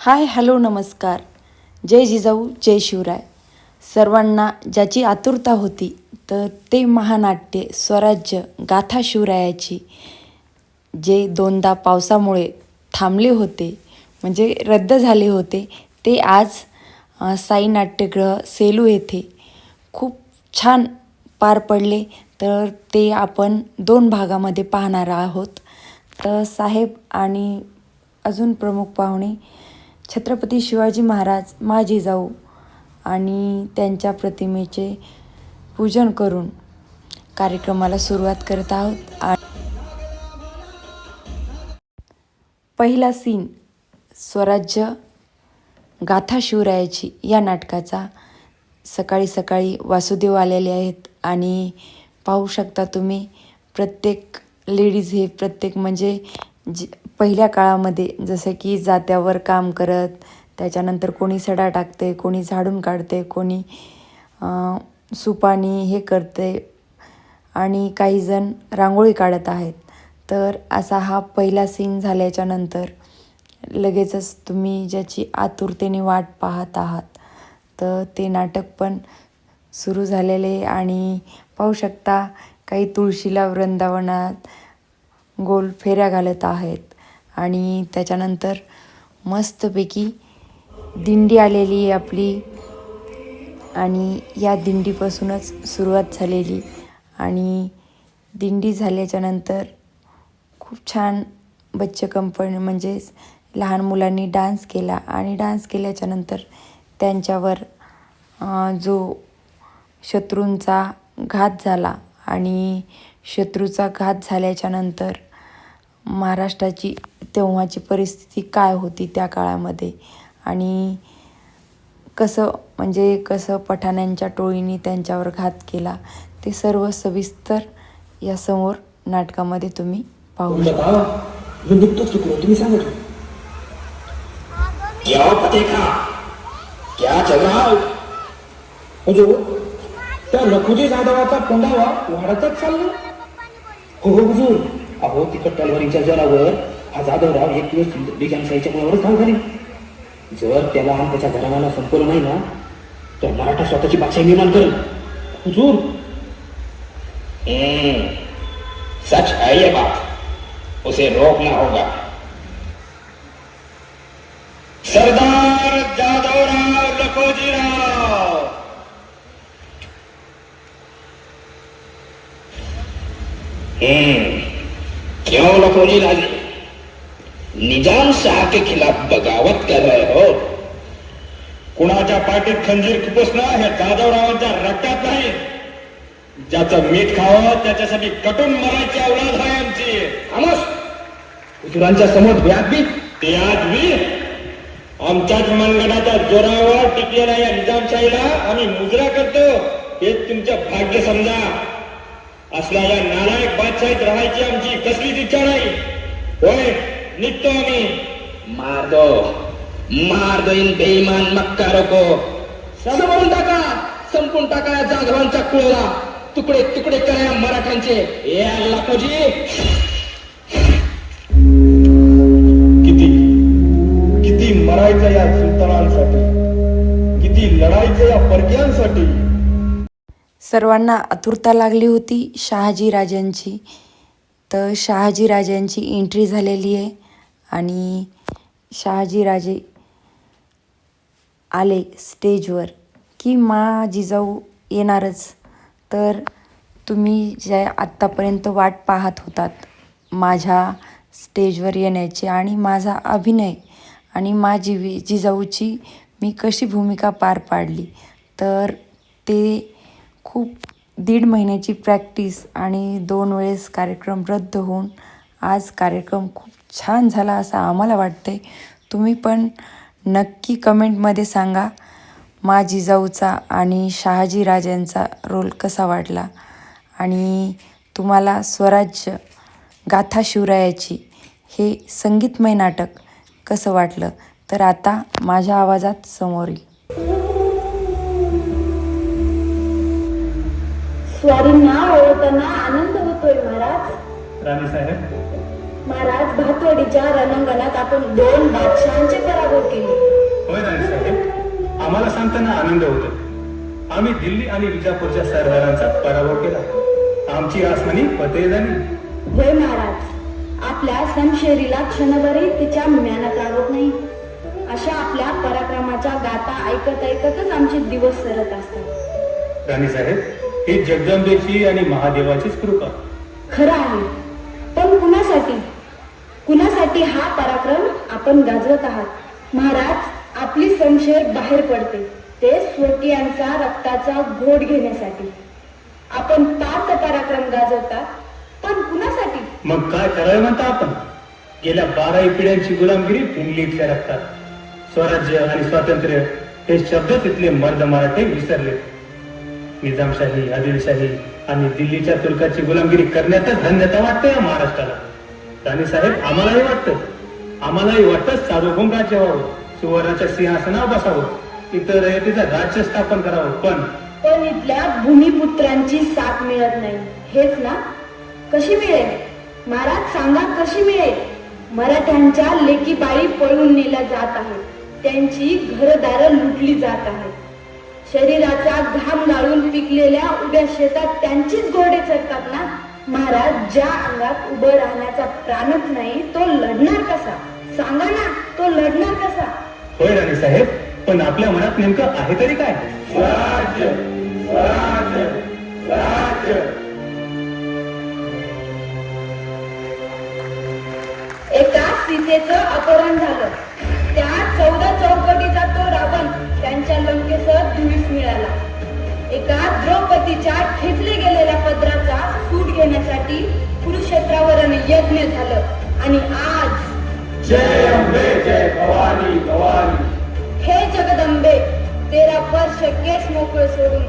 Hi hello नमस्कार. जय जिजाऊ जय शिवराय. सर्वांना ज्याची आतुरता होती तर ते महानाट्य स्वराज्य गाथा शिवरायाची जे दोनदा पावसामुळे थांबले होते म्हणजे रद्द झाले होते ते आज साई नाट्यगृह सेलू येथे खूप छान पार पडले तर ते आपण दोन भागामध्ये पाहणार आहोत. तर साहेब आणि अजून प्रमुख पाहुणे छत्रपती शिवाजी महाराज मा जाऊ आणि त्यांच्या प्रतिमेचे पूजन करून कार्यक्रमाला सुरुवात करत आहोत. आ पहिला सीन स्वराज्य गाथा शिवरायाची या नाटकाचा. सकाळी सकाळी वासुदेव आलेले आहेत आणि पाहू शकता तुम्ही प्रत्येक लेडीज हे प्रत्येक म्हणजे जे पहिल्या काळामध्ये जसं की जात्यावर काम करत त्याच्यानंतर कोणी सडा टाकते कोणी झाडून काढते कोणी सुपाणी सुपानी हे करते आणि काही जण रांगोळी काढत आहेत. तर असा हा पहिला सीन झाल्याच्यानंतर लगेचच तुम्ही ज्याची आतुरतेने वाट पाहत आहात तर ते नाटक पण सुरू झालेले आणि पाहू शकता काही तुळशीला वृंदावनात गोल फेऱ्या घालत आहेत. आणि त्याच्यानंतर मस्तपैकी दिंडी आलेली आहे आपली. आणि या दिंडीपासूनच सुरुवात झालेली. आणि दिंडी झाल्याच्यानंतर खूप छान बच्चे कंपनी म्हणजेच लहान मुलांनी डान्स केला. आणि डान्स केल्याच्यानंतर त्यांच्यावर जो शत्रूंचा घात झाला आणि शत्रूचा घात झाल्याच्यानंतर महाराष्ट्राची तेव्हाची परिस्थिती काय होती त्या काळामध्ये? आणि कसं म्हणजे कसं पठाण्यांच्या टोळीने त्यांच्यावर घात केला? ते सर्व सविस्तर या समोर नाटकामध्ये तुम्ही पाहू शकता. तुम्ही त्या जाधवाचा पुंडावा वाढतच चालला. हो हो हुजूर. अहो तिकट तलवारीच्या जरावर हा जाधवराव एक दिवस बिजानशाहीच्या मुळावरच धाव घालीन. जर त्याला आणि त्याच्या घराण्याला संपवलं नाही ना तर मराठा स्वतःची बादशाही निर्माण करेल. हुजूर. सच है ये बात. उसे रोकना होगा. सरदार जादवराव लखोजीराव. हम्म, क्यों लखोजी राजे निजाम शाह के खिलाफ बगावत कर रहे हो। कुणाच्या पाठीत खंजीर खुपसणं हे जाधवरावांच्या रक्तात नाही। ज्याचं मीठ खावं त्याच्यासाठी कटून मरायची अवलाद आहे आमची। आमस! हुजुरांच्या समोर व्यापी ते आज मी आमच्याच मनगडाच्या जोरावर टिकलेल्या या निजामशाहीला आम्ही मुजरा करतो। हे तुमचं भाग्य समजा। असल्या या नालायक बादशाहीत राहायची आमची कसलीच इच्छा नाही. होय निघतो आम्ही. मार दो मार दो इन बेईमान मक्कारों को संपवून टाका संपून टाका या जाधवांच्या कुळाला. तुकडे तुकडे करा या मराठ्यांचे. ए लाखोजी किती किती मरायचं या सुलतानांसाठी? किती लढायचं या परक्यांसाठी सर्वांना आतुरता लागली होती शहाजी राजांची. तर शहाजी राजांची एंट्री झालेली आहे आणि शहाजीराजे आले स्टेजवर की मा जिजाऊ येणारच. तर तुम्ही ज्या आत्तापर्यंत वाट पाहत होतात माझ्या स्टेजवर येण्याची आणि माझा अभिनय आणि माझी जिजाऊची मी कशी भूमिका पार पाडली. तर ते खूप दीड महिन्याची प्रॅक्टिस आणि दोन वेळेस कार्यक्रम रद्द होऊन आज कार्यक्रम खूप छान झाला असं आम्हाला वाटतं आहे तुम्ही पण नक्की कमेंटमध्ये सांगा मा जिजाऊचा आणि शहाजी राजांचा रोल कसा वाटला? आणि तुम्हाला स्वराज्य गाथा शिवरायाची हे संगीतमय नाटक कसं वाटलं? तर आता माझ्या आवाजात समोर येईल स्वारींना ओळखताना आनंद होतोय महाराज. राणी साहेब. महाराज भातवाडीच्या रणांगणात आपण दोन बादशहांचे पराभव केले. आनंद होतो. आम्ही दिल्ली आणि विजापूरच्या सरदारांचा पराभव केला. आमची आसमानी फतेह झाली. होय महाराज. आपल्या समशेरीला क्षणभरही तिच्या म्यानात लागत नाही. अशा आपल्या पराक्रमाच्या गाथा ऐकत ऐकतच आमचे दिवस सरत असतात. राणी साहेब ही जगदंबेची आणि महादेवाचीच कृपा. खरं आहे. पण कुणासाठी? कुणासाठी हा पराक्रम आपण गाजवत आहात? महाराज आपली समशेर बाहेर पडते. ते स्वकीयांचा रक्ताचा घोट घेण्यासाठी. आपण पार्थ पराक्रम गाजवतात पण कुणासाठी? मग काय करायला म्हणता आपण? गेल्या बाराही पिढ्यांची गुलामगिरी फिरली इथल्या रक्तात. स्वराज्य आणि स्वातंत्र्य हे शब्द तिथले मर्द मराठे विसरले. निजामशाही आदिलशाही आणि दिल्लीच्या तुर्काची गुलामगिरी करण्यातच धन्यता वाटते या महाराष्ट्राला. राणी साहेब आम्हालाही वाटतं आम्हालाही वाटतं सार्वभौम राज्य व्हावं सुवर्णाच्या सिंहासनावर बसावं इतर रयतेचं राज्य स्थापन करावं पण पण इथल्या भूमिपुत्रांची साथ मिळत नाही. हेच ना? कशी मिळेल? महाराज सांगा कशी मिळेल? मराठ्यांच्या लेकीबाई पळून नेल्या जात आहेत. त्यांची घरदारं लुटली जात आहेत. शरीराचा घाम गाळून पिकलेल्या उभ्या शेतात त्यांचीच घोडे चरतात ना? महाराज ज्या अंगात उभं राहण्याचा प्राणच नाही तो लढणार कसा? सांगा ना तो लढणार कसा? होय राणी साहेब पण आपल्या मनात नेमकं आहे तरी काय? स्वराज्य स्वराज्य स्वराज्य. एका सीतेचं अपहरण झालं. त्यांच्या लंकेसह धुळीस मिळाला. एका द्रौपदीच्या खेचले गेलेल्या पदराचा सूट घेण्यासाठी कुरुक्षेत्रावर यज्ञ झालं. आणि आज जय अंबे जय भवानी भवानी. हे जगदंबे तेरा वर्ष केस मोकळे सोडून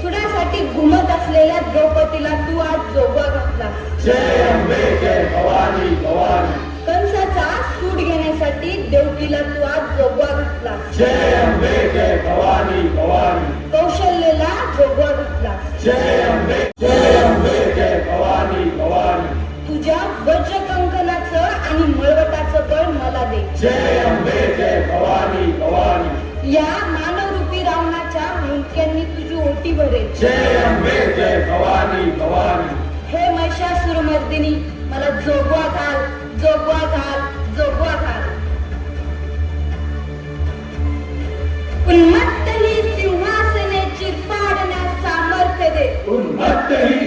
सुडासाठी घुमत असलेल्या द्रौपदीला तू आज जोगवा घातलास. जय अंबे जय भवानी भवानी. सूट घेण्यासाठी देवकीला तू आज जोगवा घातलास जय अंबे जय भवानी भवानी. कौशल्यला जोगवा घातलास जय अंबे जय अंबे जय भवानी भवानी. तुझ्या वज्र कंकणाचं आणि मळवटाचं बळ मला दे. जय अंबे जय भवानी भवानी. या मानवरूपी रावणाच्या मुंडक्यांनी तुझी ओटी भरेल. जय अंबे जय भवानी भवानी. हे महिषासुरमर्दिनी मला जोगवा घाल जोगवा घाल. ही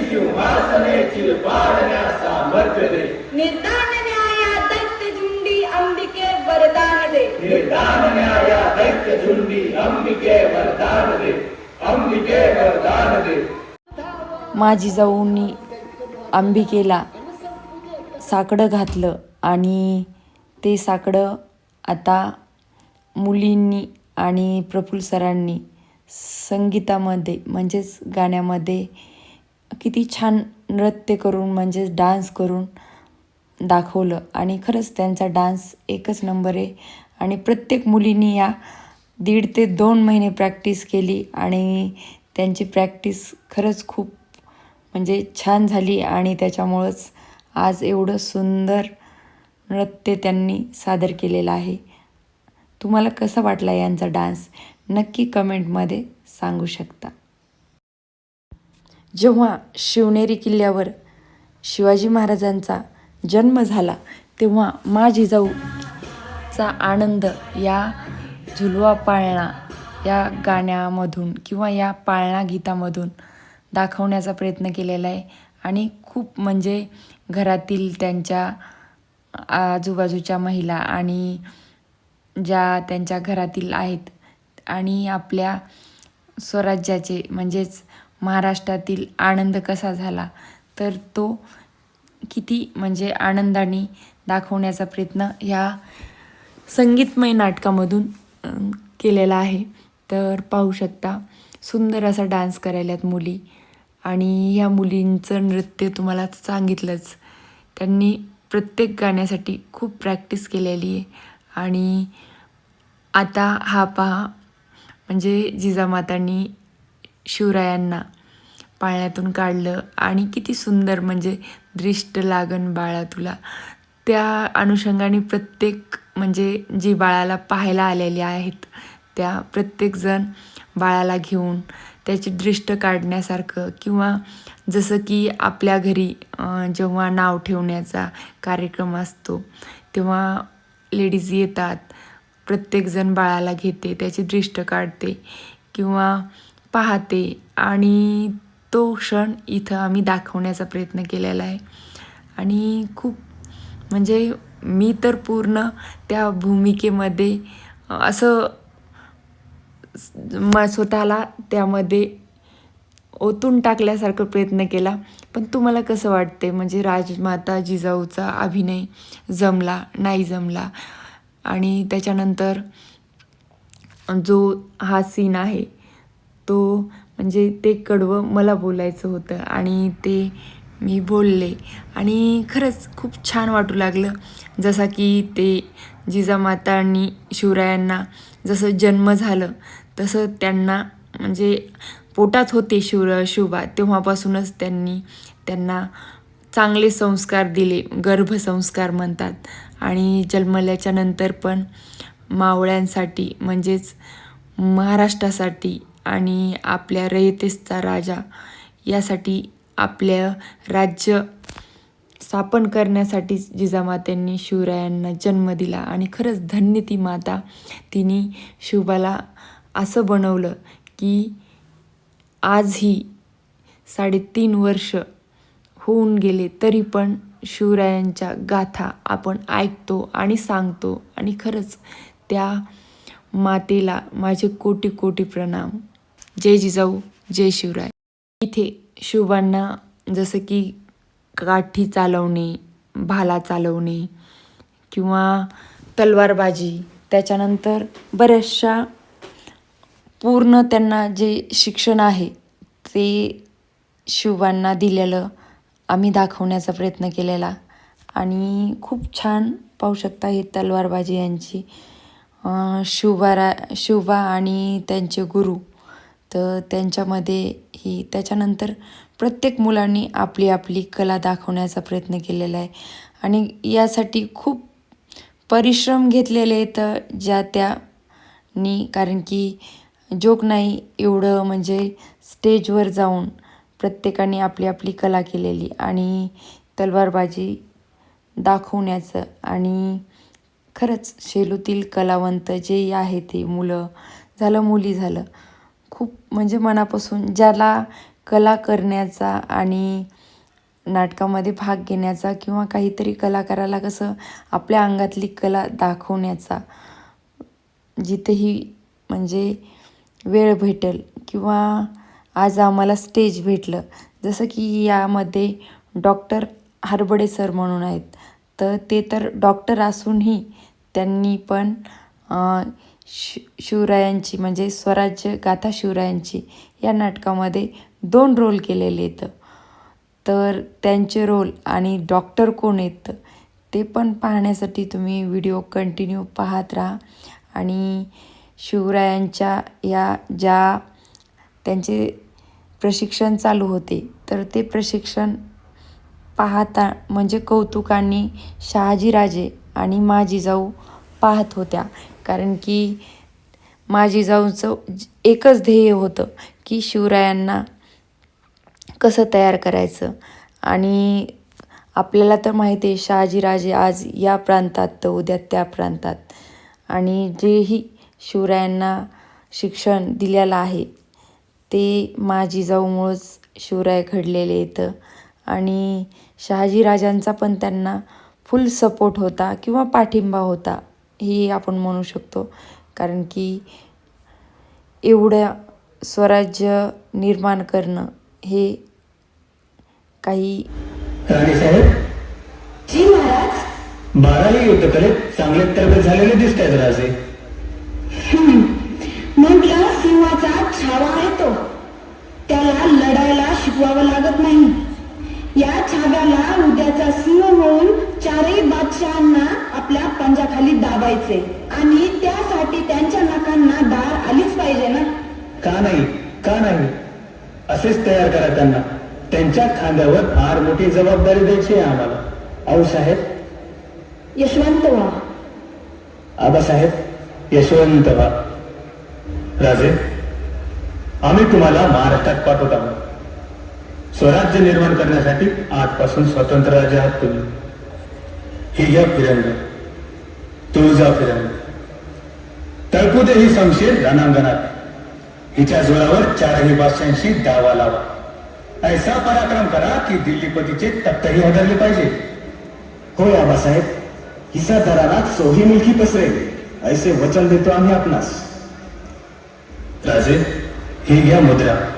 सामर्थ्य दे न्याया दैत्य झुंडी अंबिके वरदान दे न्याया दैत्य झुंडी अंबिके वरदान दे अंबिके वरदान दे माझी जाऊनी अंबिकेला साकडं घातलं आणि ते साकडं आता मुलींनी आणि प्रफुल्ल सरांनी संगीतामध्ये म्हणजेच गाण्यामध्ये किती छान नृत्य करून म्हणजेच डान्स करून दाखवलं. आणि खरंच त्यांचा डान्स एकच नंबर आहे. आणि प्रत्येक मुलींनी या दीड ते दोन महिने प्रॅक्टिस केली आणि त्यांची प्रॅक्टिस खरंच खूप म्हणजे छान झाली. आणि त्याच्यामुळंच आज एवढं सुंदर नृत्य त्यांनी सादर केलेलं आहे. तुम्हाला कसा वाटला यांचा डान्स नक्की कमेंटमध्ये सांगू शकता. जेव्हा शिवनेरी किल्ल्यावर शिवाजी महाराजांचा जन्म झाला तेव्हा मा जिजाऊचा आनंद या झुलवा पाळणा या गाण्यामधून किंवा या पाळणा गीतामधून दाखवण्याचा प्रयत्न केलेला आहे. आणि खूप म्हणजे घरातील त्यांच्या आजूबाजूच्या महिला आणि ज्या त्यांच्या घरातील आहेत आणि आपल्या स्वराज्याचे म्हणजेच महाराष्ट्रातील आनंद कसा झाला? तर तो किती म्हणजे आनंदाने दाखवण्याचा प्रयत्न ह्या संगीतमय नाटकामधून केलेला आहे. तर पाहू शकता सुंदर असा डान्स करायल्यात मुली. आणि ह्या मुलींचं नृत्य तुम्हाला सांगितलंच. त्यांनी प्रत्येक गाण्यासाठी खूप प्रॅक्टिस केलेली आहे. आणि आता हा पहा म्हणजे जिजामातांनी शिवरायांना पाळण्यातून काढलं. आणि किती सुंदर म्हणजे दृष्ट लागन बाळा तुला. त्या अनुषंगाने प्रत्येक म्हणजे जी बाळाला पाहायला आलेली आहेत त्या प्रत्येकजण बाळाला घेऊन त्याची दृष्ट काढण्यासारखं किंवा जसं की आपल्या घरी जेव्हा नाव ठेवण्याचा कार्यक्रम असतो तेव्हा लेडीज येतात प्रत्येकजण बाळाला घेते त्याची दृष्ट काढते किंवा पाहते आणि तो क्षण इथं आम्ही दाखवण्याचा प्रयत्न केलेला आहे. आणि खूप म्हणजे मी तर पूर्ण त्या भूमिकेमध्ये असं म स्वतःला त्यामध्ये ओतून टाकल्यासारखं प्रयत्न केला. पण तुम्हाला कसं वाटते म्हणजे राजमाता जिजाऊचा अभिनय जमला नाही जमला? आणि त्याच्यानंतर जो हा सीन आहे तो म्हणजे ते कडवं मला बोलायचं होतं आणि ते मी बोलले. आणि खरंच खूप छान वाटू लागलं. जसा की ते जिजामातांनी शिवरायांना जसं जन्म झालं तसं त्यांना म्हणजे पोटात होते शिवर शिवबा. तेव्हापासूनच त्यांनी त्यांना चांगले संस्कार दिले गर्भसंस्कार म्हणतात. आणि जन्मल्याच्या नंतर पण मावळ्यांसाठी म्हणजेच महाराष्ट्रासाठी आणि आपल्या रयतेचा राजा. यासाठी आपल्या राज्य स्थापन करण्यासाठी जिजामात्यांनी शिवरायांना जन्म दिला आणि खरंच धन्य ती माता. तिने शिवबाला असं बनवलं की आजही साडेतीन वर्ष होऊन गेले तरी पण शिवरायांच्या गाथा आपण ऐकतो आणि सांगतो. आणि खरंच त्या मातेला माझे कोटी कोटी प्रणाम. जय जिजाऊ जय शिवराय. इथे शिवबांना जसं की काठी चालवणे भाला चालवणे किंवा तलवारबाजी त्याच्यानंतर बऱ्याचशा पूर्ण त्यांना जे शिक्षण आहे ते शिवबांना दिलेलं आम्ही दाखवण्याचा प्रयत्न केलेला. आणि खूप छान पाहू शकता ही तलवारबाजी यांची. शिवबारा शिवबा आणि त्यांचे गुरु तर त्यांच्यामध्ये ही त्याच्यानंतर प्रत्येक मुलांनी आपली आपली कला दाखवण्याचा प्रयत्न केलेला आहे. आणि यासाठी खूप परिश्रम घेतलेले आहेत ज्या त्यानी कारण की जोक नाही एवढं म्हणजे स्टेजवर जाऊन प्रत्येकाने आपली आपली कला केलेली आणि तलवारबाजी दाखवण्याचं आणि खरंच शेलूतील कलावंत जे आहे ते मुलं झालं मुली झालं खूप म्हणजे मनापासून ज्याला कला करण्याचा आणि नाटकामध्ये भाग घेण्याचा किंवा काहीतरी कलाकाराला कसं आपल्या अंगातली कला दाखवण्याचा जिथेही म्हणजे वेळ भेटेल किंवा आज आम्हाला स्टेज भेटलं जसं की यामध्ये डॉक्टर हरबडे सर म्हणून आहेत तर ते तर डॉक्टर असूनही त्यांनी पण शि शिवरायांची म्हणजे स्वराज्य गाथा शिवरायांची या नाटकामध्ये दोन रोल केलेले आहेत. तर त्यांचे रोल आणि डॉक्टर कोण आहेत ते पण पाहण्यासाठी तुम्ही व्हिडिओ कंटिन्यू पाहत राहा. आणि शिवरायांच्या या ज्या त्यांचे प्रशिक्षण चालू होते तर ते प्रशिक्षण पाहता म्हणजे कौतुकाने शहाजीराजे आणि माझी जाऊ पाहत होत्या. कारण की माझी जाऊचं एकच ध्येय होतं की शिवरायांना कसं तयार करायचं. आणि आपल्याला तर माहिती आहे शहाजीराजे आज या प्रांतात तर उद्या त्या प्रांतात. आणि जेही शिवरायांना शिक्षण दिलेलं आहे ते माझी जाऊमुळंच शिवराय घडलेले येतं आणि शहाजीराजांचा पण त्यांना फुल सपोर्ट होता किंवा पाठिंबा होता. हे आपण म्हणू शकतो. कारण की एवढं स्वराज्य निर्माण करणं हे काही राणीसाहेब जी महाराज. बाराही युद्धकलेत चांगले तरबेज झालेले दिसत आहेत राजे. म्हटलं सिंहाचा छावा आहे तो. त्याला लढायला शिकवावं लागत नाही. या छाव्याला उद्याचा सिंह होऊन चारही बादशहांना आपल्या पंजाखाली दाबायचे. आणि त्यासाठी त्यांच्या नाकांना दार आलीच पाहिजे ना? का नाही? का नाही? असेच तयार करा त्यांना. त्यांच्या खांद्यावर फार मोठी जबाबदारी द्यायची आहे आम्हाला. आऊ साहेब. यशवंत व्हा. आबासाहेब यशवंत व्हा. राजे आम्ही तुम्हाला महाराष्ट्रात पाठवत आहोत. स्वराज्य निर्माण करण्यासाठी आजपासून स्वतंत्र राज्य आहात तुम्ही. ही घ्या फिरंगा तुळजा फिरंग. तळपुदे ही संशय रणांगणात. हिच्या जोरावर चारही बादशांशी दावा लावा. ऐसा पराक्रम करा की दिल्लीपतीचे तख्तही हादरले पाहिजे. होय आबासाहेब हिचा दरारात सोही मुलकी पसरेल. ऐसे वचन देतो आम्ही आपणास. राजे ही घ्या मुद्रा.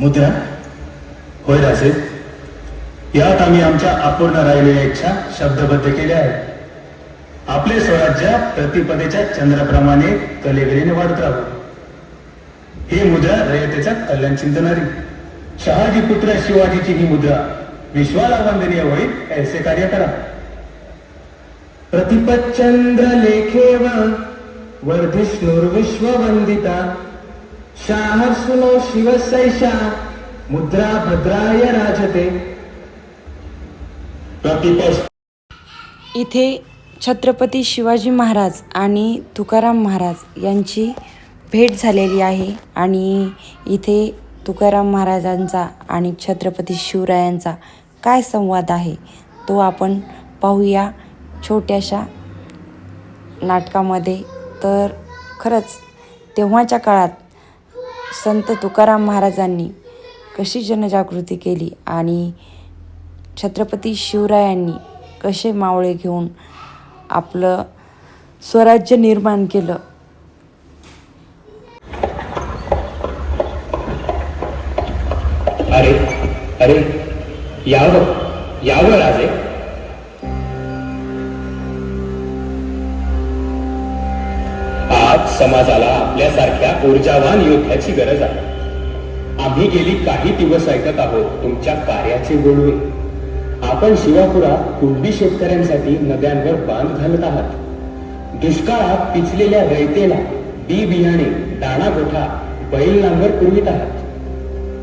मुद्रा? होय राजे. यात आम्ही आमच्या अपूर्ण राहिलेल्या इच्छा शब्दबद्ध केल्या आहेत. आपले स्वराज्य प्रतिपदेच्या चंद्राप्रमाणे कलेगरीने वाढत राहू. ही मुद्रा रयतेचा कल्याण चिंतनारी शहाजी पुत्र शिवाजीची ही मुद्रा विश्वाला वंदनीय होईल ऐसे कार्य करा. प्रतिपच्चंद्र लेखेव वर्धिष्णुर्विश्ववंदिता. सुनो शिवसैषा मुद्रा भद्राय राजते। इथे छत्रपती शिवाजी महाराज आणि तुकाराम महाराज यांची भेट झालेली आहे आणि इथे तुकाराम महाराजांचा आणि छत्रपती शिवरायांचा काय संवाद आहे तो आपण पाहूया छोट्याशा नाटकामध्ये. तर खरंच तेव्हाच्या काळात संत तुकाराम महाराजांनी कशी जनजागृती केली आणि छत्रपती शिवरायांनी कसे मावळे घेऊन आपलं स्वराज्य निर्माण केलं? अरे अरे यावं यावं राजे. आज समाजाला आपल्यासारख्या ऊर्जावान योद्ध्याची गरज आहे. आम्ही गेली काही दिवस ऐकत आहोत तुमच्या कार्याचे गोडवे आपण शिवापुरात कुंडी शेतकऱ्यांसाठी नद्यांवर बांध घालत आहात. दुष्काळात पिचलेल्या रयतेला बी बियाणे दाणा गोठा बैल नांगर पुरवित आहात.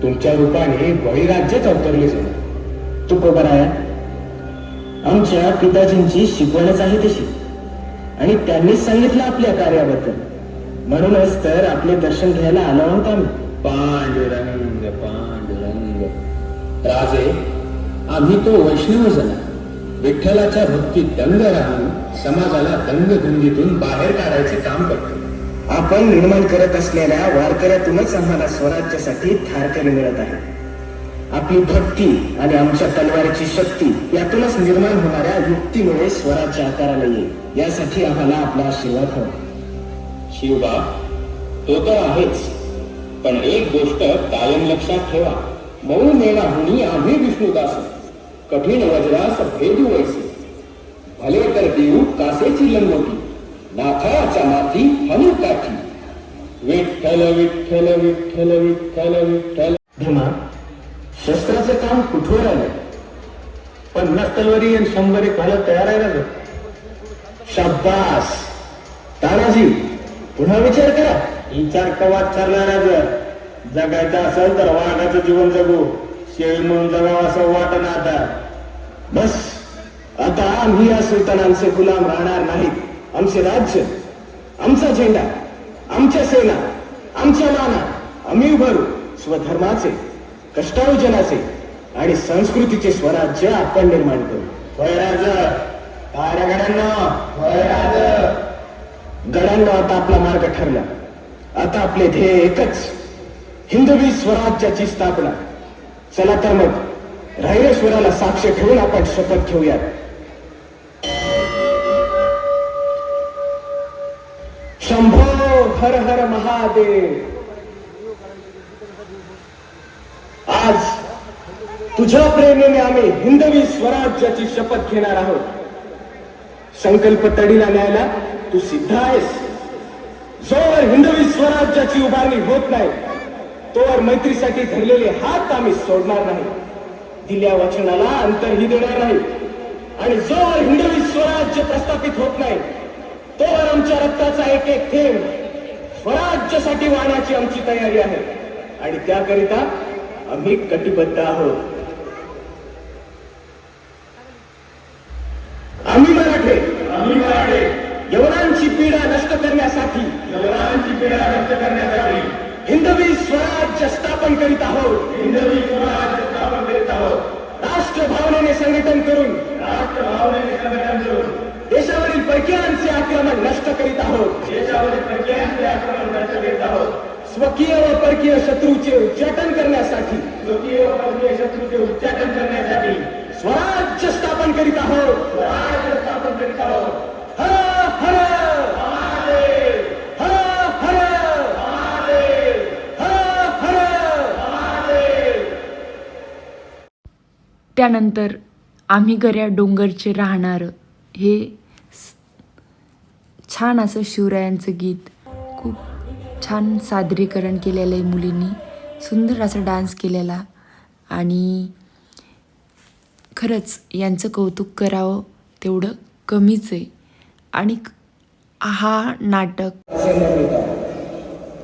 तुमच्या रूपाने बळीराज्यच अवतरले जाईल तू आहे आमच्या पिताजींची शिकवणच आहे तशी. आणि त्यांनीच सांगितलं आपल्या कार्याबद्दल. म्हणूनच तर आपले दर्शन घ्यायला आलो आहोत आम्ही. पांडुरंग पांडुरंग. राजे आम्ही तो वैष्णव जन विठ्ठलाच्या भक्तीत दंग राहून समाजाला दंगधुंदीतून बाहेर काढायचे काम करतो. आपण निर्माण करत असलेल्या वारकऱ्यातूनच आम्हाला स्वराज्यासाठी ठारकरी मिळत आहे. आपली भक्ती आणि आमच्या तलवारीची शक्ती यातूनच निर्माण होणाऱ्या युक्तीमुळे स्वराज्य आकाराला येईल. यासाठी आम्हाला आपला आशीर्वाद हवा. शिवबा तो तर आहेच. पण एक गोष्ट कायम लक्षात ठेवा. मऊ मेणा हुनी आम्ही विष्णुदास. कठीण वज्रास भेदू वैसे. भले तर देऊ कासेची लंगोटी. नाथाच्या माथी हनु काठी. विठ्ठल विठ्ठल विठ्ठल विठ्ठल विठ्ठल. भीमा शस्त्राचं काम कुठवर आलं? पन्नास तलवारी आणि शंभर एक घालत तयार आहे ना शाब्बास. तानाजी पुन्हा विचार करा. विचार कवाच ठरला राजा जगायचं असेल तर वाघाचं जीवन जगू शेळी म्हणून जगावं असं वाटणं आता बस. आता आम्ही या सुलतानांचे गुलाम राहणार नाहीत. आमचे राज्य आमचा झेंडा आमच्या सेना आमच्या माना आम्ही उभारू. स्वधर्माचे कष्टाळू जनाचे आणि संस्कृतीचे स्वराज्य आपण निर्माण करू. राज? होय राज. गडांना आता आपला मार्ग ठरला. आता आपले ध्येय एकच. हिंदवी स्वराज्याची स्थापना. चला तर मग राहिरेश्वराला साक्ष ठेवून आपण शपथ घेऊयात. शंभो हर हर महादेव. आज तुझ्या प्रेरणेने आम्ही हिंदवी स्वराज्याची शपथ घेणार आहोत. संकल्प तडीला न्यायला तू सिद्ध आहेस. जोवर हिंदवी स्वराज्याची उभारणी होत नाही. तोवर मैत्रीसाठी धरलेले हात आम्ही सोडणार नाही. दिल्या वचनाला अंतरही देणार नाही. आणि जोवर हिंदवी स्वराज्य प्रस्थापित होत नाही. तोवर आमच्या रक्ताचा एक एक थेंब स्वराज्यासाठी वाहण्याची आमची तयारी आहे. आणि त्याकरिता आम्ही कटिबद्ध आहोत. आम्ही मराठे. आम्ही मराठे. करण्यासाठी पीडा नष्ट करण्यासाठी करीत आहोत. हिंदवी स्वराज्य स्थापन करीत आहोत. राष्ट्र भावनेने संघटन करून राष्ट्र भावनेने संघटन करून देशावरील परकीयांचे आक्रमण नष्ट करीत आहोत. देशावरील प्रक्रियांचे आक्रमण नष्ट करीत आहोत. स्वकीय व परकीय शत्रूचे उच्चाटन करण्यासाठी स्वकीय व परकीय शत्रूचे उच्चाटन करण्यासाठी स्वराज्य स्थापन करीत आहोत. स्वराज्य स्थापन करीत आहोत. त्यानंतर आम्ही गऱ्या डोंगरचे राहणारं. हे छान असं शिवरायांचं गीत. खूप छान सादरीकरण केलेलं आहे मुलींनी. सुंदर असा डान्स केलेला. आणि खरंच यांचं कौतुक करावं तेवढं कमीच आहे. आणि हा नाटक. असे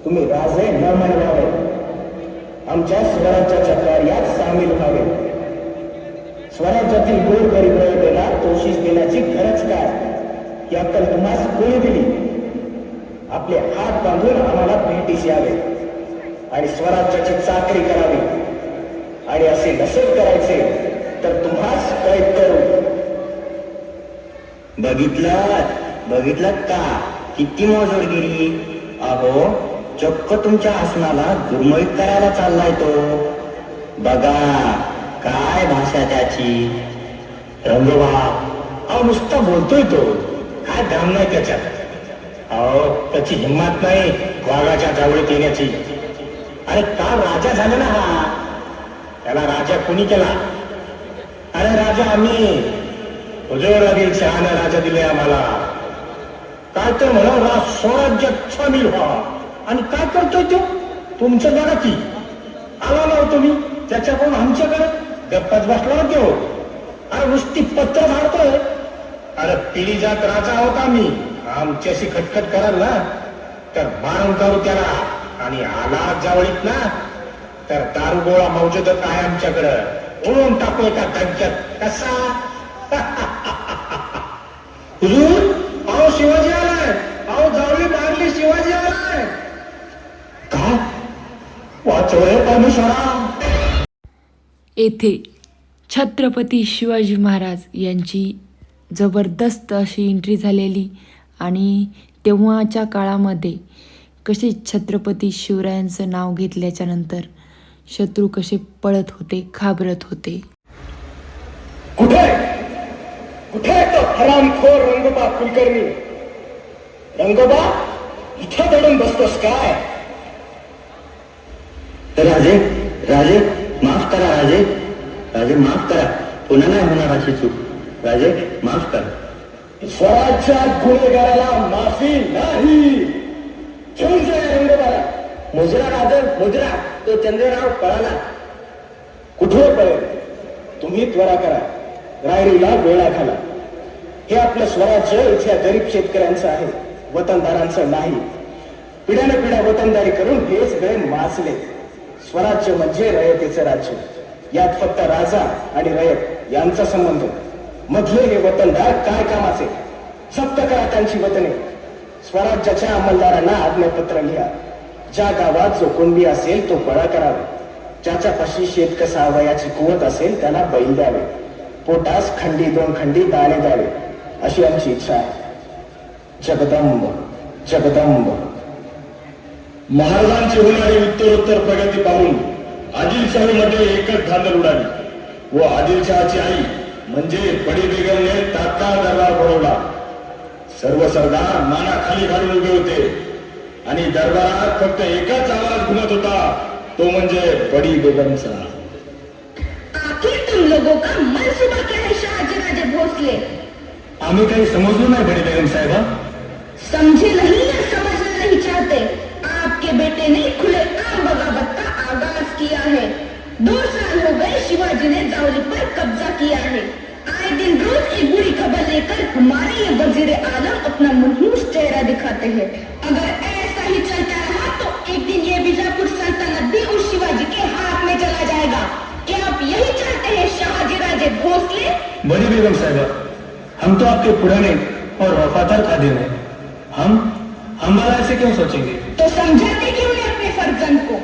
तुम्ही राजे न मानवावे. आमच्या स्वराज्याच्या यात सामील व्हावे. स्वराज्यातील गोर गरीब जनतेला तोशीस देण्याची गरज काय? ही अक्कल तुम्हाला कोणी दिली? आपले हात बांधून आम्हाला भेटीस यावे. आणि स्वराज्याची चाकरी करावी. आणि असे नसेल करायचे तर तुम्हाच कैद करू. बघितला बघितलं का? किती मोजोडगिरी अहो चक्क तुमच्या आसनाला दुर्मळीत करायला चाललाय तो. बघा काय भाषा त्याची. रंगवा अहो नुसता बोलतोय तो. काय दाम नाही त्याच्यात. अहो त्याची हिंमत नाही वाघाच्या जावळीत येण्याची. अरे का राजा झाला ना हा? त्याला राजा कोणी केला? अरे राजा आम्ही. हुजूर आदिल शहाने राजा दिले आम्हाला. काय तर म्हणा रा स्वराज्यात सामील व्हा. आणि काय करतोय तो? तुमचं जरा की. आला ना तुम्ही. त्याच्याकडून आमच्याकडे? गप्पाच बसला तो. अरे नुसती पत्र झाडतोय. अरे पिढी जात राजा होता मी आमच्याशी खटखट कराल ना. तर मारून करू त्याला. आणि आला जावळीत ना. तर दारू गोळा मौजूदच आहे आमच्याकडं. उडून टाकू एका त्यांच्यात कसा? हुजूर? शिवाजी आलाय. अहो जावळी मारली शिवाजी आलाय. का? वाचव रे परमेश्वरा येथे छत्रपती शिवाजी महाराज यांची जबरदस्त अशी एंट्री झालेली आणि तेव्हाच्या काळामध्ये कसे छत्रपती शिवरायांचं नाव घेतल्याच्यानंतर शत्रू कसे पळत होते घाबरत होते. कुठे? कुठे? हरामखोर रंगोबा कुलकर्णी. रंगोबा इथं दडून बसतोस काय? राजे राजे माफ करा राजे. राजे माफ करा. पुन्हा नाही होणार अशी चूक. राजे माफ करा. स्वराज्यात गुन्हेगाराला माफी नाही. घेऊन जा रंगोबाला मुजरा राजा मुजरा. तो चंद्रराव पळाला. कुठे पळेल? तुम्ही त्वरा करा. रायरीला वेळा घाला हे आपलं स्वराज्य इथल्या गरीब शेतकऱ्यांचं आहे वतनदारांचं नाही. पिढ्यानं पिढ्या वतनदारी करून हेच सगळे माचले स्वराज्य म्हणजे रयतेचं राज्य. यात फक्त राजा आणि रयत यांचा संबंध. मधले हे वतनदार काय कामाचे? सप्त करा त्यांची वतने. स्वराज्याच्या अंमलदारांना आज्ञापत्र लिहा. ज्या गावात जो कुणबी असेल तो बळा करावा. ज्याच्यापाशी शेतकसा वयाची कुवत असेल त्याला बैल द्यावे. पोटास खंडी दोन खंडी दाणे द्यावे. अशी आमची इच्छा आहे. जगदंब जगदंब. महाराजांची होणारी उत्तरोत्तर प्रगती पाहून आदिलशाहीमध्ये एकच धांदल उडाली व आदिलशहाची आई म्हणजे बडी बेगमने तात्काळ दरबार बोलवला सर्व सरदार माना खाली घालून उभे होते आणि दरबारात फक्त एकच आवाज घुमत होता तो म्हणजे बडी बेगमचा. आखिर तुम लोगों का मंसूबा क्या है शाहजी राजे भोसले? आम्ही काही समजलो नाही बडे बेगम साहेबा समझे नहीं या समझना नहीं चाहते? आपके बेटे ने खुले आम बगावत का आगाज़ किया है। दो साल हो गए शिवाजी ने जावली पर कब्जा किया है। आए दिन रोज एक बुरी खबर लेकर हमारे ये वज़ीर आलम अपना मनहूस चेहरा दिखाते हैं। अगर ऐसा ही चलता रहा तो एक दिन ये बीजापुर सल्तनत भी उस शिवाजी के हाथ में चला जाएगा। क्या आप यही चाहते हैं शाहजी राजे भोसले? बड़ी बेगम साहिबा हम तो आपके पुराने और वफादार खादिम हैं। हम हम भला ऐसे क्यों सोचेंगे? तो समझाते क्यों नहीं अपने फर्जंद को?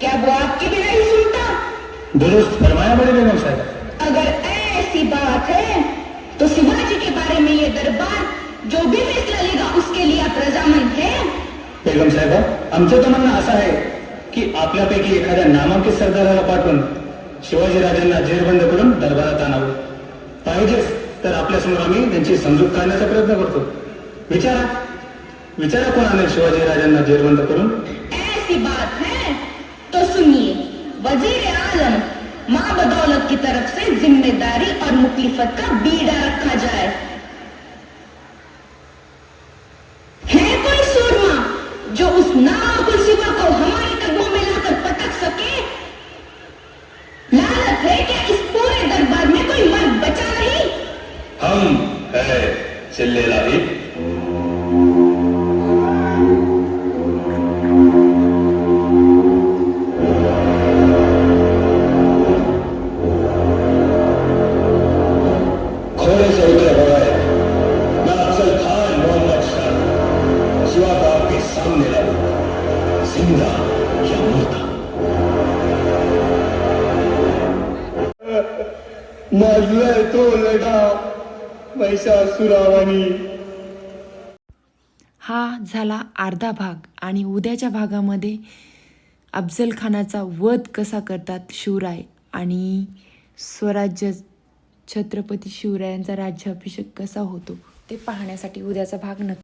क्या वो आपकी भी नहीं सुनता? दुरुस्त फरमाया बड़े बेगम साहब। अगर ऐसी बात है तो शिवाजी के बारे में ये दरबार जो भी फैसला लेगा उसके लिए आप रजामंद है। बेगम साहेबा आमचं तर म्हणणं असं आहे की आपल्यापैकी एखाद्या नामांकित सरदाराला पाठवून शिवाजीराजांना जेरबंद करून दरबारात आणावं पाहिजेच। तर आपल्यासमोर आम्ही त्यांची समजूत काढण्याचा प्रयत्न करतो. विचारा. विचारा कोण आणेल शिवाजीराजांना जेरबंद करून. ऐसी बात है? तो सुनिए, वज़ीर आलम, माँ बदौलत की तरफ़ से ज़िम्मेदारी और मुखलिफत का बीड़ा रखा जाए। है कोई सूरमा जो उस नाकुल चिल्लेला ही घोड़े अर्धा भाग आणि उद्याच्या भागामध्ये अफजल खानाचा वध कसा करतात शिवराय आणि स्वराज्य छत्रपती शिवरायांचा राज्याभिषेक कसा होतो ते पाहण्यासाठी उद्याचा भाग नक्की